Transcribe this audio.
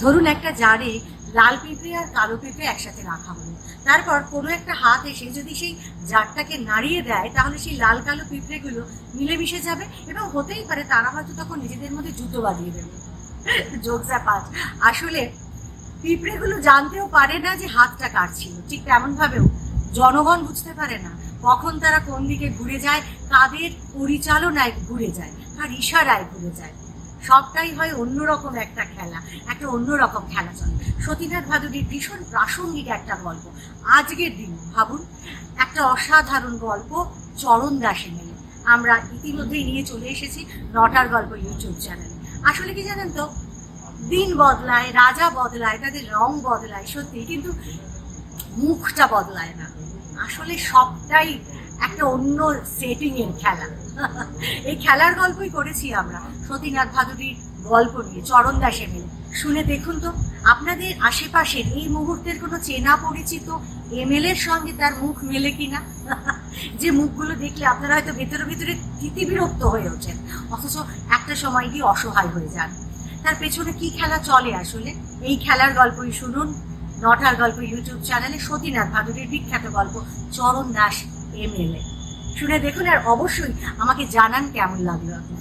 ধরুন একটা জারে লাল পিঁপড়ে আর কালো পিঁপড়ে একসাথে রাখা হলো। তারপর কোনো একটা হাত এসে যদি সেই জারটাকে নাড়িয়ে দেয়, তাহলে সেই লাল কালো পিঁপড়েগুলো মিলেমিশে যাবে এবং হতেই পারে তারা হয়তো তখন নিজেদের মধ্যে জুতো বাঁধিয়ে দেবে। জোকসা পাঁচ আসলে পিঁপড়েগুলো জানতেও পারে না যে হাতটা কাটছিল ঠিক তেমন ভাবেও জনগণ বুঝতে পারে না কখন তারা কোন দিকে ঘুরে যায়, কাদের পরিচালনায় ঘুরে যায় আর ইশারায় ঘুরে যায়। সবটাই হয় অন্যরকম একটা খেলা, একটা অন্যরকম খেলা চলে। সতীনাথ ভাদুরীর ভীষণ প্রাসঙ্গিক একটা গল্প। আজকের দিন, ভাবুন, একটা অসাধারণ গল্প চরণ দাসে নিয়ে। আমরা ইতিমধ্যেই নিয়ে চলে এসেছি নটার গল্প ইউটিউব চ্যানেলে। আসলে কি জানেন তো, দিন বদলায়, রাজা বদলায়, তাদের রং বদলায় সত্যি কিন্তু মুখটা বদলায় না। আসলে সবটাই একটা অন্য সেটিং এর খেলা। এই খেলার গল্পই করেছি আমরা। সতীনাথ ভাদুরীর গল্প নিয়ে, চরণ দাসে মিলে শুনে দেখুন তো, আপনাদের আশেপাশের এই মুহূর্তের কোনো চেনা পরিচিত এমএল এর সঙ্গে তার মুখ মেলে কিনা? যে মুখগুলো দেখলে আপনারা হয়তো ভেতরে ভেতরে তিতি বিরক্ত হয়ে ওঠেন। অথচ একটা সময় গিয়ে অসহায় হয়ে যান। তার পেছনে কি খেলা চলে আসলে? এই খেলার গল্পই শুনুন। নটার গল্প ইউটিউব চ্যানেলে সতীনাথ ভাদুরীর বিখ্যাত গল্প, চরণ দাস এমএলএ শুনে দেখুন আর অবশ্যই আমাকে জানান কেমন লাগল আপনার।